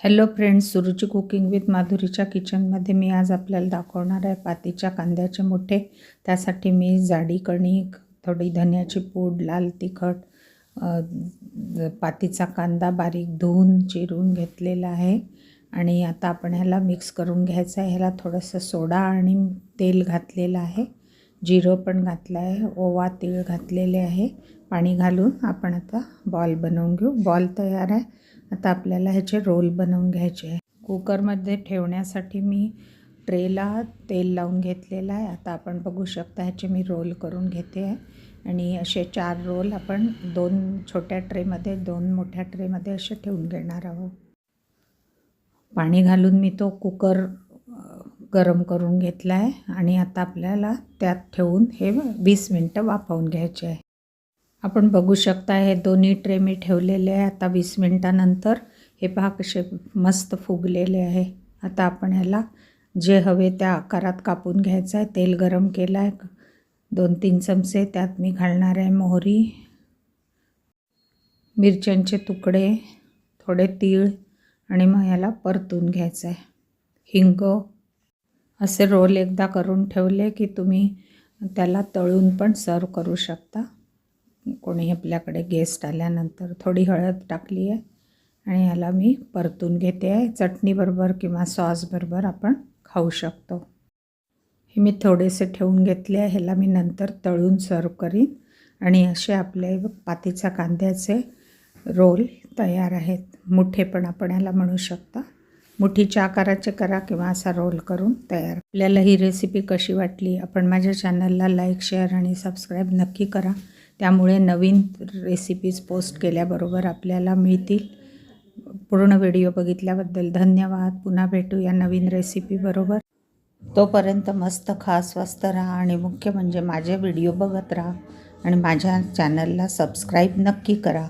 Hello friends Suruchi cooking with माधुरीच्या किचनमध्ये मी आज आपल्याला दाखवणार आहे पातीच्या कांद्याचे मोठे. त्यासाठी मी जाडी कणिक थोडी धन्याची पूड लाल तिखट पातीचा कांदा बारीक धुवून चिरून घेतलेला आहे. आणि आता आपण ह्याला मिक्स करून घ्यायचं आहे. ह्याला थोडंसं सोडा आणि तेल घातलेलं आहे. जिरं पण घातलं आहे ओवा तीळ घातलेले आहे. पाणी घालून आपण आता बॉल बनवून घेऊ. बॉल तयार आहे. आता आपल्याला ह्याचे रोल बनवून घ्यायचे आहे. कुकरमध्ये ठेवण्यासाठी मी ट्रेला तेल लावून घेतलेलं आहे. आता आपण बघू शकता ह्याचे मी रोल करून घेते आहे. आणि असे चार रोल आपण दोन छोट्या ट्रेमध्ये दोन मोठ्या ट्रेमध्ये असे ठेवून घेणार आहोत. पाणी घालून मी तो कुकर गरम करून घेतला आहे आणि आता आपल्याला त्यात ठेवून हे वीस मिनटं वाफवून घ्यायचे आहे. आपण बघू शकता हे दोन्ही ट्रे मी ठेवलेले आहे. आता वीस मिनटानंतर हे पहा कसे मस्त फुगलेले आहे. आता आपण ह्याला जे हवे त्या आकारात कापून घ्यायचं आहे. तेल गरम केलं आहे दोन तीन चमचे त्यात मी घालणार आहे मोहरी. मिरच्यांचे तुकडे थोडे तीळ आणि मग ह्याला परतून घ्यायचं आहे. हिंग असे रोल एकदा करून ठेवले की तुम्ही त्याला तळून पण सर्व करू शकता. कोणी आपल्याकडे गेस्ट आल्यानंतर थोडी हळद टाकली आहे आणि याला मी परतून घेते आहे. चटणीबरोबर किंवा सॉसबरोबर आपण खाऊ शकतो. हे मी थोडेसे ठेवून घेतले आहे. ह्याला मी नंतर तळून सर्व करीन आणि असे आपले पातीच्या कांद्याचे रोल तयार आहेत. मुठे पण आपण याला म्हणू शकता. मुठीच्या आकाराचे करा किंवा असा रोल करून तयार. आपल्याला ही रेसिपी कशी वाटली आपण माझ्या चॅनलला लाईक शेअर आणि सबस्क्राईब नक्की करा. त्यामुळे नवीन रेसिपीज पोस्ट केल्याबरोबर आपल्याला मिळतील. पूर्ण व्हिडिओ बघितल्याबद्दल धन्यवाद. पुन्हा भेटू या नवीन रेसिपीबरोबर तोपर्यंत मस्त खा स्वस्त राहा आणि मुख्य म्हणजे माझे व्हिडिओ बघत राहा आणि माझ्या चॅनलला सबस्क्राईब नक्की करा.